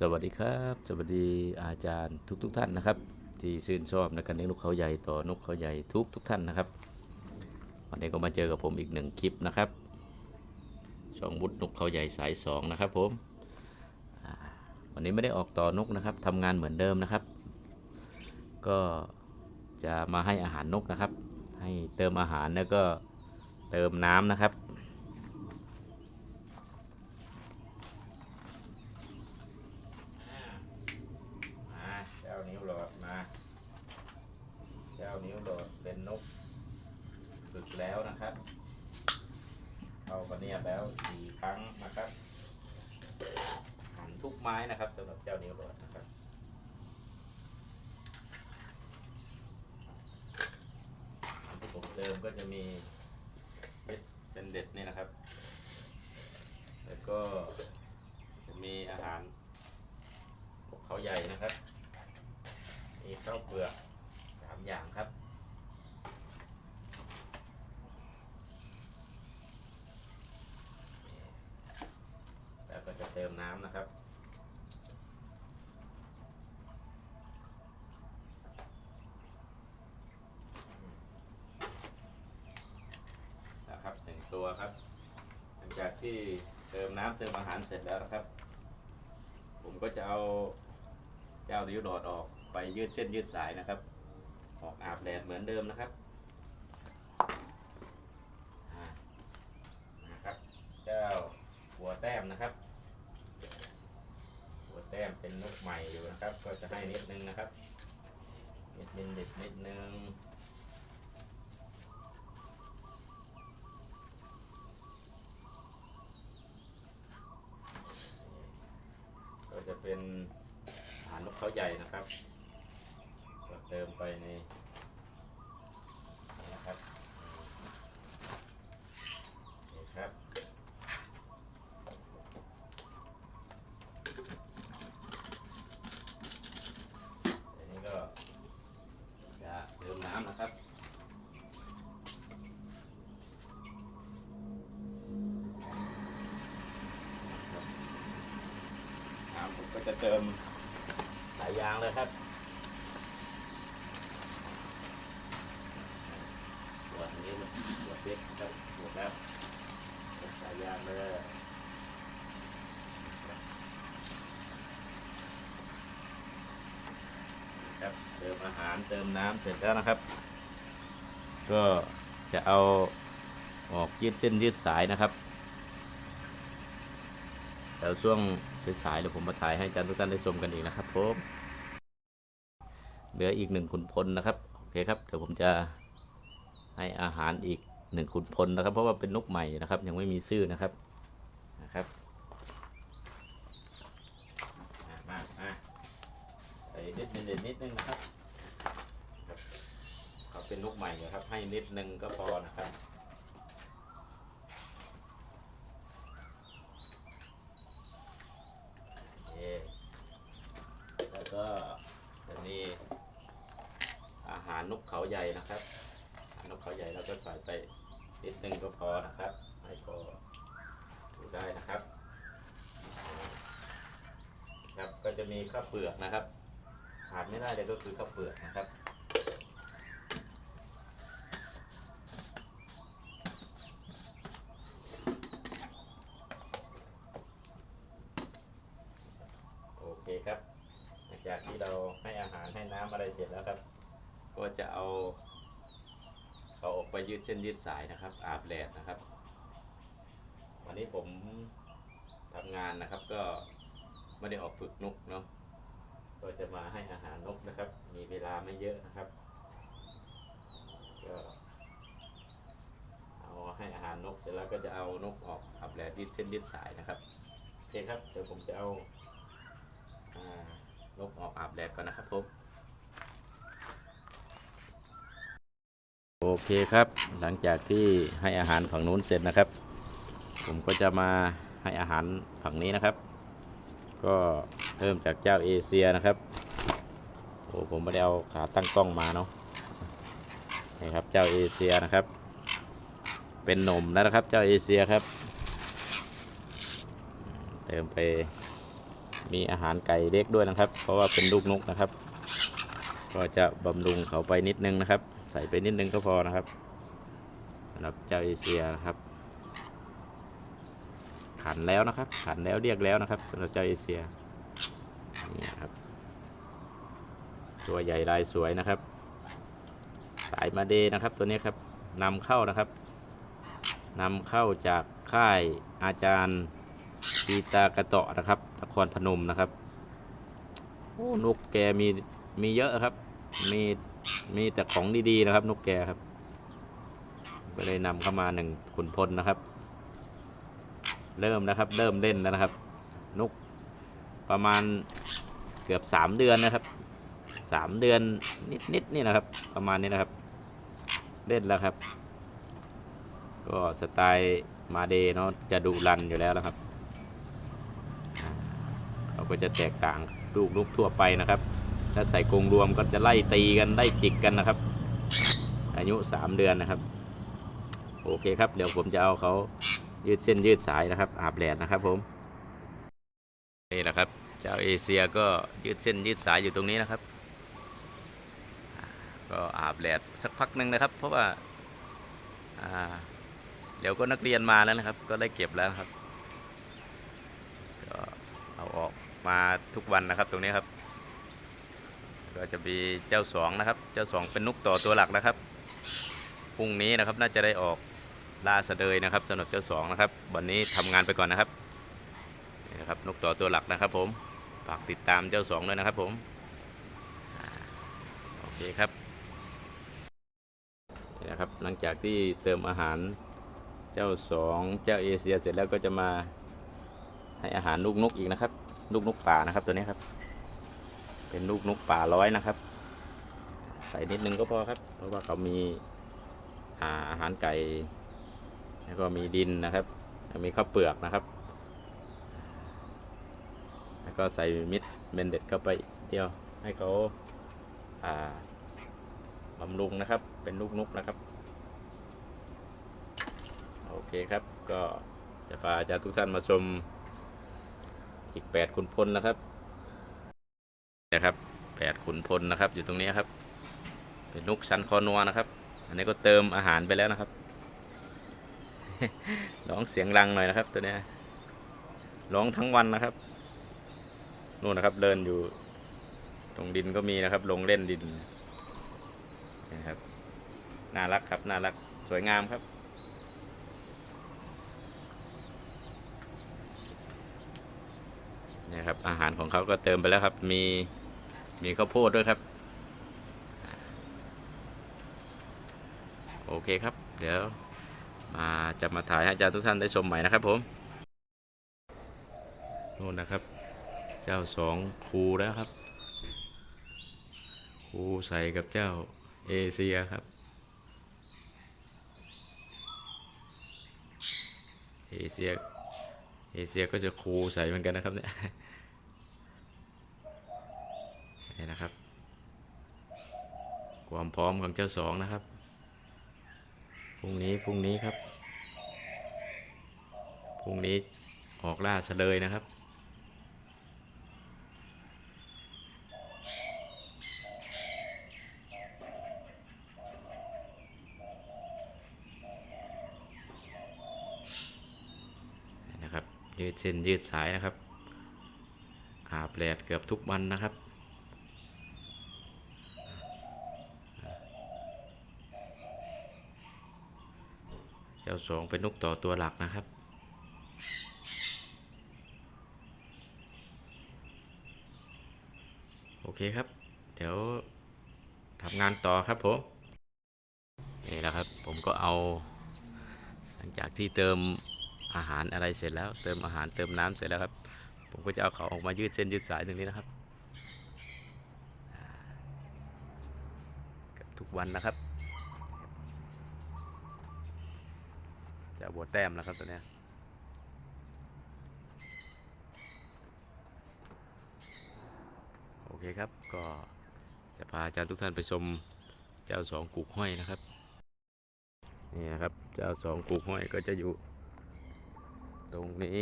สวัสดีครับ สวัสดีอาจารย์ทุกทุกๆท่านนะครับ ที่ชื่นชอบในการเลี้ยงนกเขาใหญ่ต่อนกเขาใหญ่ทุกทุกๆท่านนะครับ วันนี้ก็มาเจอกับผมอีกหนึ่งคลิปนะครับช่องบุตรนกเขาใหญ่สายสองนะครับผมวันนี้ไม่ได้ออกต่อนกนะครับทำงานเหมือนเดิมนะครับ ก็จะมาให้อาหารนกนะครับ ให้เติมอาหารแล้วก็เติมน้ำนะครับ มาเจ้านิ้วหลอดมาเจ้านิ้วหลอดเป็นนกฝึกแล้วนะครับเข้าประเนียบแล้วสี่ครั้งนะครับหันทุกไม้นะครับสำหรับเจ้านิ้วหลอดนะครับที่ผมเติมก็จะมีเม็ดเป็นเด็ดนี่นะครับ แล้วก็จะมีอาหารพวกเขาใหญ่นะครับ มีข้าวเปลือกสามอย่างครับ แล้วก็จะเติมน้ำนะครับ นะครับหนึ่ง ตัวครับ หลังจากที่เติมน้ำเติมอาหารเสร็จแล้วนะครับ ผมก็จะเอาเจ้านิ้วหลอดออกไปยืดเส้นยืดสายนะครับ ออกอาบแดดเหมือนเดิมนะครับนะครับ เจ้าหัวแต้มนะครับ หัวแต้มเป็นนกใหม่อยู่นะครับ ก็จะให้นิดนึงนะครับนิดนึงเด็ดนิดนึง ก็จะเป็นอาหารนกเขาใหญ่ นะครับก็เติมไปในนี่นะครับนี่ครับอันนี้ก็จะเติมน้ำนะครับน้ำผมก็จะเติม ยางเลยครับส่วนนี้ส่วนเล็กครับหมดแล้วสายยางเลยครับเติมอาหารเติมน้ำเสร็จแล้วนะครับ ก็จะเอาออกยืดเส้นยืดสายนะครับแล้วช่วงสายๆเดี๋ยวผมมาถ่ายให้อาจารย์ทุกท่านได้ชมกันอีกนะครับผม เหลืออีกหนึ่งขุนพลนะครับ โอเคครับ เดี๋ยวผมจะให้อาหารอีกหนึ่งขุนพลนะครับ เพราะว่าเป็นนกใหม่นะครับ ยังไม่มีชื่อนะครับนะครับอะมามาใส่นิดนึงเด็ดนิดนึงนะครับเขาเป็นนกใหม่นะครับ ให้นิดนึงก็พอนะครับโอเคแล้วก็จะมี นกเขาใหญ่นะครับหานกเขาใหญ่แล้วก็ใส่ไปนิดนึงก็พอนะครับให้พอดูได้นะครับ ครับก็จะมีข้าวเปลือกนะครับขาดไม่ได้เลยก็คือข้าวเปลือกนะครับ โอเคครับหลังจากที่เราให้อาหารให้น้ำอะไรเสร็จแล้วครับ ก็จะเอาเขาออก ไปยืดเส้นยืดสายนะครับ อาบแดดนะครับ วันนี้ผมทำงานนะครับก็ไม่ได้ออกฝึกนกเนาะก็จะมาให้อาหารนกนะครับ มีเวลาไม่เยอะนะครับก็เอาให้อาหารนกเสร็จแล้วก็จะเอานกออกอาบแดดยืดเส้นยืดสายนะครับโอเคครับเดี๋ยวผมจะเอาอนกออกอาบแดดก่อนนะครับผม โอเคครับ หลังจากที่ให้อาหารฝั่งนู้นเสร็จนะครับ ผมก็จะมาให้อาหารฝั่งนี้นะครับ ก็เริ่มจากเจ้าเอเชียนะครับโอ้ผมไม่ได้เอาขาตั้งกล้องมาเนาะนี่ครับเจ้าเอเชียนะครับ เป็นหนมแล้วนะครับเจ้าเอเชียครับ เติมไปมีอาหารไก่เล็กด้วยนะครับ เพราะว่าเป็นลูกนกนะครับ ก็จะบำรุงเขาไปนิดนึงนะครับ ใส่ไปนิดนึงก็พอนะครับสำหรับเจ้าเอเชียนะครับ ขันแล้วนะครับ ขันแล้วเรียกแล้วนะครับสำหรับเจ้าเอเชียนี่ครับ ตัวใหญ่ลายสวยนะครับ สายมาเดนะครับตัวนี้ครับนำเข้านะครับนำเข้าจากค่ายอาจารย์ปีตากระเตาะนะครับนครพนมนะครับโอ้นกแกมีมีเยอะครับ มี มีแต่ของดีๆนะครับ นกแกครับ ก็เลยนำเข้ามาหนึ่งขุนพลนะครับ เริ่มนะครับ เริ่มเล่นแล้วนะครับ นกประมาณเกือบสามเดือนนะครับสามเดือนนิดๆนี่นะครับ ประมาณนี้นะครับ เล่นแล้วครับ ก็สไตล์มาเดเนาะจะดุรันอยู่แล้วนะครับเขาก็จะแตกต่างลูกนกทั่วไปนะครับ ถ้าใส่กรงรวมก็จะไล่ตีกันไล่จิกกันนะครับ อายุ3เดือนนะครับ โอเคครับ เดี๋ยวผมจะเอาเขายืดเส้นยืดสายนะครับ อาบแดดนะครับผมนี่แหละครับเจ้าเอเชียก็ยืดเส้นยืดสายอยู่ตรงนี้นะครับ ก็อาบแดดสักพักหนึ่งนะครับ เพราะว่าเดี๋ยวก็นักเรียนมาแล้วนะครับ ก็ได้เก็บแล้วครับก็เอาออกมาทุกวันนะครับตรงนี้ครับ ก็จะมีเจ้าสองนะครับ เจ้าสองเป็นนกต่อตัวหลักนะครับพรุ่งนี้นะครับน่าจะได้ออกล่าสะเดยนะครับสำหรับเจ้าสองนะครับ วันนี้ทำงานไปก่อนนะครับนี่นะครับนกต่อตัวหลักนะครับ ผมฝากติดตามเจ้าสองด้วยนะครับ ผมโอเคครับนี่นะครับหลังจากที่เติมอาหารเจ้าสองเจ้าเอเชียเสร็จแล้วก็จะมาให้อาหารลูกนกอีกนะครับ ลูกนกป่านะครับตัวนี้ครับ เป็นลูกนกป่าร้อยนะครับ ใส่นิดนึงก็พอครับ เพราะว่าเขามีอาอาหารไก่ แล้วก็มีดินนะครับ มีข้าวเปลือกนะครับ แล้วก็ใส่มิดเมนเด็ดเข้าไปเดียวให้เขาาบำรุงนะครับ เป็นลูกนกนะครับ โอเคครับ ก็จะพาอาจารย์ทุกท่านมาชมอีก8ขุนพลนะครับ นะครับแปดขุนพลนะครับ อยู่ตรงนี้ครับ เป็นนกชันคอนัวนะครับ อันนี้ก็เติมอาหารไปแล้วนะครับร้องเสียงรังหน่อยนะครับ ตัวนี้ร้องทั้งวันนะครับนู่นนะครับเดินอยู่ ตรงดินก็มีนะครับ ลงเล่นดินนะครับน่ารักครับน่ารักสวยงามครับ นี่ครับอาหารของเขาก็เติมไปแล้วครับมี มีข้าวโพดด้วยครับ โอเคครับ เดี๋ยวมาจะมาถ่ายให้อาจารย์ทุกท่านได้ชมใหม่นะครับผมนู่นนะครับ เจ้าสองครูแล้วครับครูใส่กับเจ้าเอเชียครับ เอเชียเอเชียก็จะครูใส่เหมือนกันนะครับเนี่ย นี่นะครับ ความพร้อมของเจ้าสองนะครับพรุ่งนี้พรุ่งนี้ครับพรุ่งนี้ออกล่าเสเลยนะครับนี่นะครับ ยืดเส้นยืดสายนะครับอาบแดดเกือบทุกวันนะครับ เจ้า สองเป็นนกต่อตัวหลักนะครับ โอเคครับ เดี๋ยวทำงานต่อครับผมนี่แหละครับผมก็เอา หลังจากที่เติมอาหารอะไรเสร็จแล้ว เติมอาหารเติมน้ำเสร็จแล้วครับ ผมก็จะเอาเขาออกมายืดเส้นยืดสายตรงนี้นะครับอ่าเกือบทุกวันนะครับ จะบวแต้มแล้วครับตัวเนี้โอเคครับก็จะพาอาจารย์ทุกท่านไปชมเจ้าสองกูกห้อยนะครับนี่นะครับเจ้าสองกูกห้อยก็จะอยู่ ตรงนี้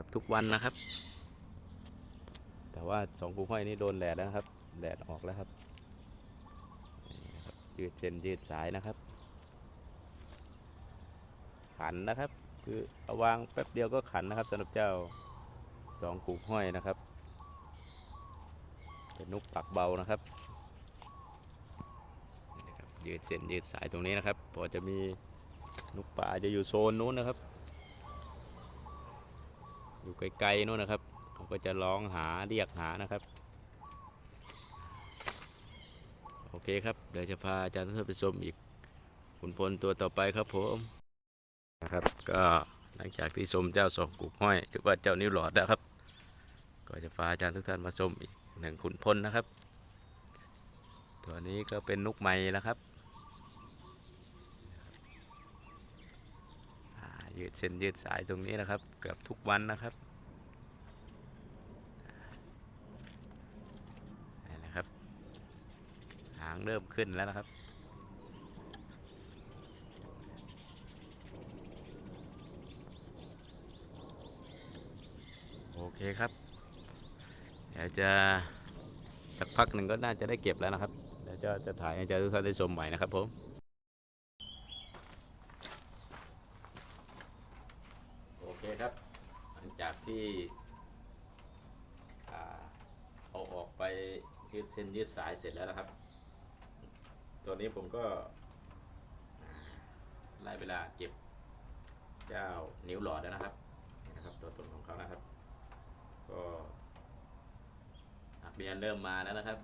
กือบทุกวันนะครับ แต่ว่าสองกูห้อยนี่โดนแดดแล้วนะครับ แดดออกแล้วครับนี่นะครับยืดเส้นยืดสายนะครับ ขันนะครับ คือเอาวางแป๊บเดียวก็ขันนะครับสำหรับเจ้าสองกูห้อยนะครับเป็นนกปักเบานะครับยืดเส้นยืดสายตรงนี้นะครับพอจะมีนกป่าจะอยู่โซนนู้นนะครับ อยู่ไกลๆนู้นนะครับเขาก็จะร้องหาเรียกหานะครับโอเคครับเดี๋ยวจะพาอาจารย์ทุกท่านไปชมอีกขุนพลตัวต่อไปครับผม นะครับ ก็หลังจากที่ชมเจ้าสองกุกห้อยหรือว่าเจ้านิ้วหลอดนะครับ ก็จะพาอาจารย์ทุกท่านมาชมอีกหนึ่งขุนพลนะครับ ตัวนี้ก็เป็นนกไม้นะครับยืดเส้นยืดสายตรงนี้นะครับ เกือบทุกวันนะครับนี่นะครับ หางเริ่มขึ้นแล้วนะครับ เคครับเดี๋ยวจะสักพักหนึ่งก็น่าจะได้เก็บแล้วนะครับเดี๋ยวจะจะถ่ายให้จ้าทุกท่านได้ชมใหม่นะครับผมโอเคครับหลังจากที่เอาออกไปยืดเส้นยืดสายเสร็จแล้วนะครับ ตัวนี้ผมก็ไล่เวลาเก็บเจ้านิ้วหลอดแล้วนะครับนะครับ ตัวตนของเขานะครับ ก็นักเรียนเริ่มมาแล้วนะครับ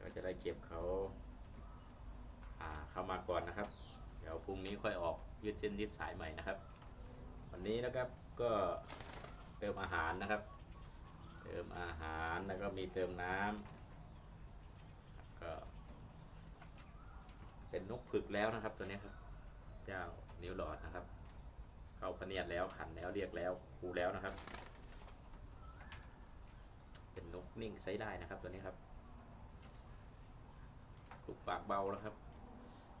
ก็จะได้เก็บเขาอ่าเข้ามาก่อนนะครับ เดี๋ยวพรุ่งนี้ค่อยออกยืดเส้นยืดสายใหม่นะครับ วันนี้นะครับก็เติมอาหารนะครับ เติมอาหารแล้วก็มีเติมน้ำก็เป็นนกผึกแล้วนะครับตัวนี้ครับ เจ้านิ้วหลอดนะครับ เข้าพะเนียดแล้วขันแล้วเรียกแล้วครูแล้วนะครับ นกนิ่งใช้ได้นะครับตัวนี้ครับลูกปากเบานะครับ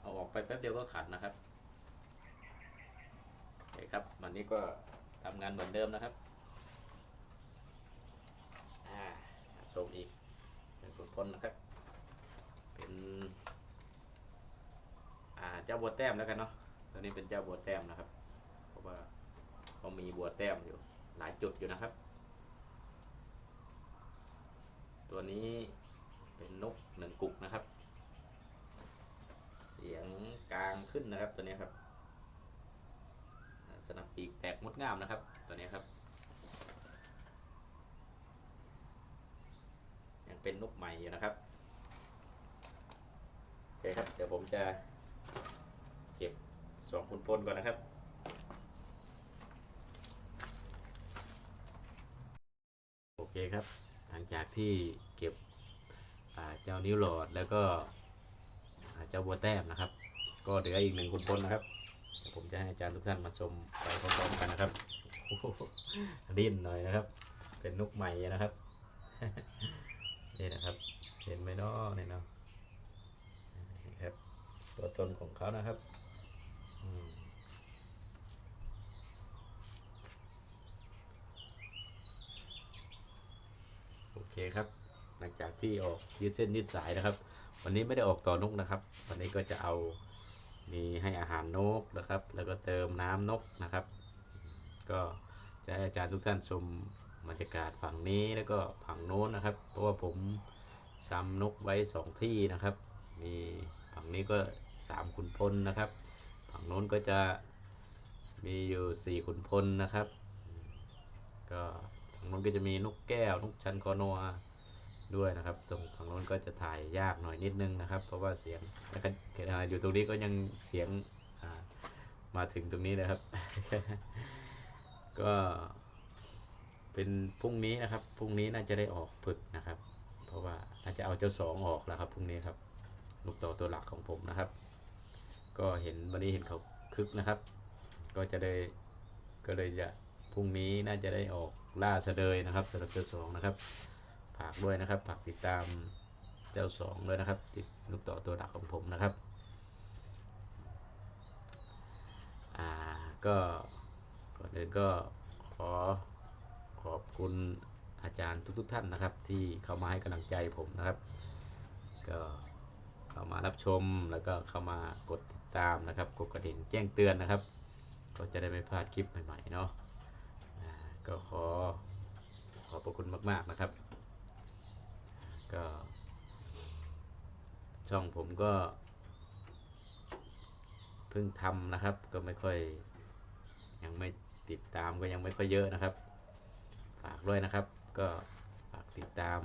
เอาออกไปแป๊บเดียวก็ขันนะครับโอเคครับวันนี้ก็ทำงานเหมือนเดิมนะครับอ่าส่งอีกเป็นผลพ้นนะครับ เป็นอ่าเจ้าบัวแต้มแล้วกันเนาะตัวนี้เป็นเจ้าบัวแต้มนะครับ เพราะว่าเขามีบัวแต้มอยู่หลายจุดอยู่นะครับ ตัวนี้เป็นนกหนึ่งกุกนะครับ เสียงกลางขึ้นนะครับตัวนี้ครับสนับปีกแตกมดงามนะครับ ตัวนี้ครับ ยังเป็นนกใหม่อยู่นะครับโอเคครับ เดี๋ยวผมจะเก็บสองคุณพลก่อนนะครับโอเคครับ ลังจากที่เก็บเจ้านิ้วหลอดแล้วก็เจ้าบัวแต้มนะครับ ก็เหลืออีกหนึ่งคุณพลนะครับผมจะให้อาจารย์ทุกท่านมาชมไปพร้อมๆกันนะครับโอ้โหดิ้นหน่อยนะครับ เป็นนกใหม่นะครับนี่นะครับ เห็นไหมเนาะนี่เนาะครับตัวตนของเขานะครับอืมโอ เคครับหลังจากที่ออกยืดเส้นยืดสายนะครับ วันนี้ไม่ได้ออกต่อนกนะครับ วันนี้ก็จะเอามีให้อาหารนกนะครับ แล้วก็เติมน้ำนกนะครับ ก็จะให้อาจารย์ทุกท่านชมบรรยากาศฝั่งนี้แล้วก็ฝั่งโน้นนะครับ เพราะว่าผมซ้ำนกไว้สองที่นะครับ มีฝั่งนี้ก็สามขุนพลนะครับ ฝั่งโน้นก็จะมีอยู่สี่ขุนพลนะครับ ก็ ฝั่งโน้นก็จะมีนกแก้วนกชันคอนัวด้วยนะครับ ตรงฝั่งโน้นก็จะถ่ายยากหน่อยนิดนึงนะครับ เพราะว่าเสียงอยู่ตรงนี้ก็ยังเสียงมาถึงตรงนี้นะครับ ก็เป็นพรุ่งนี้นะครับ พรุ่งนี้น่าจะได้ออกผึกนะครับ เพราะว่าน่าจะเอาเจ้าสองออกแล้วครับพรุ่งนี้ครับลูกต่อตัวหลักของผมนะครับ ก็เห็นวันนี้เห็นเขาคึกนะครับ ก็จะได้ก็เลยจะพรุ่งนี้น่าจะได้ออก ล่าเสดยนะครับสำหรับเจ้าสองนะครับฝากด้วยนะครับฝากติดตามเจ้าสองด้วยนะครับ ติดลูกต่อตัวหลักของผมนะครับอ่าก็ก่อนอื่นก็ขอขอบคุณอาจารย์ทุกๆท่านนะครับ ที่เข้ามาให้กำลังใจผมนะครับ ก็เข้ามารับชมแล้วก็เข้ามากดติดตามนะครับกดกระดิ่งแจ้งเตือนนะครับ ก็จะได้ไม่พลาดคลิปใหม่ๆเนาะ ก็ขอขอบพระคุณมาก ๆนะครับ ก็ ช่องผมก็ เพิ่งทำนะครับ ก็ไม่ค่อย ยังไม่ติดตามก็ยังไม่ค่อยเยอะนะครับ ฝากด้วยนะครับ ก็ฝากติดตาม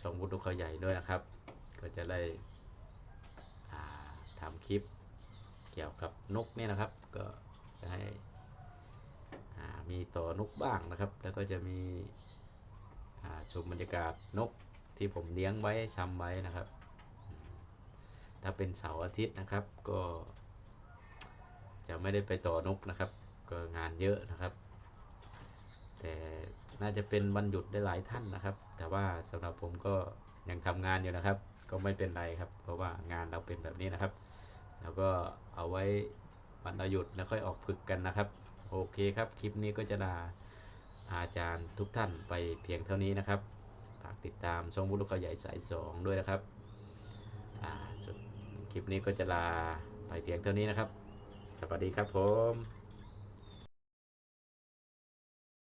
ช่องวุฒิเขาใหญ่ด้วยนะครับ ก็จะได้อ่ทำคลิปเกี่ยวกับนกเนี่ยนะครับ ก็จะให้ มีต่อนกบ้างนะครับ แล้วก็จะมีชมบรรยากาศนกที่ผมเลี้ยงไว้ชำไว้นะครับ ถ้าเป็นเสาร์อาทิตย์นะครับก็ จะไม่ได้ไปต่อนกนะครับ ก็งานเยอะนะครับ แต่น่าจะเป็นวันหยุดได้หลายท่านนะครับ แต่ว่าสำหรับผมก็ยังทำงานอยู่นะครับ ก็ไม่เป็นไรครับ เพราะว่างานเราเป็นแบบนี้นะครับ แล้วก็เอาไว้วันเราหยุดแล้วค่อยออกฝึกกันนะครับ โอเคครับ คลิปนี้ก็จะลาอาจารย์ทุกท่านไปเพียงเท่านี้นะครับ ฝากติดตามช่องบุรุษเขาใหญ่สายสองด้วยนะครับอ่าส่วนคลิปนี้ก็จะลาไปเพียงเท่านี้นะครับ สวัสดีครับผม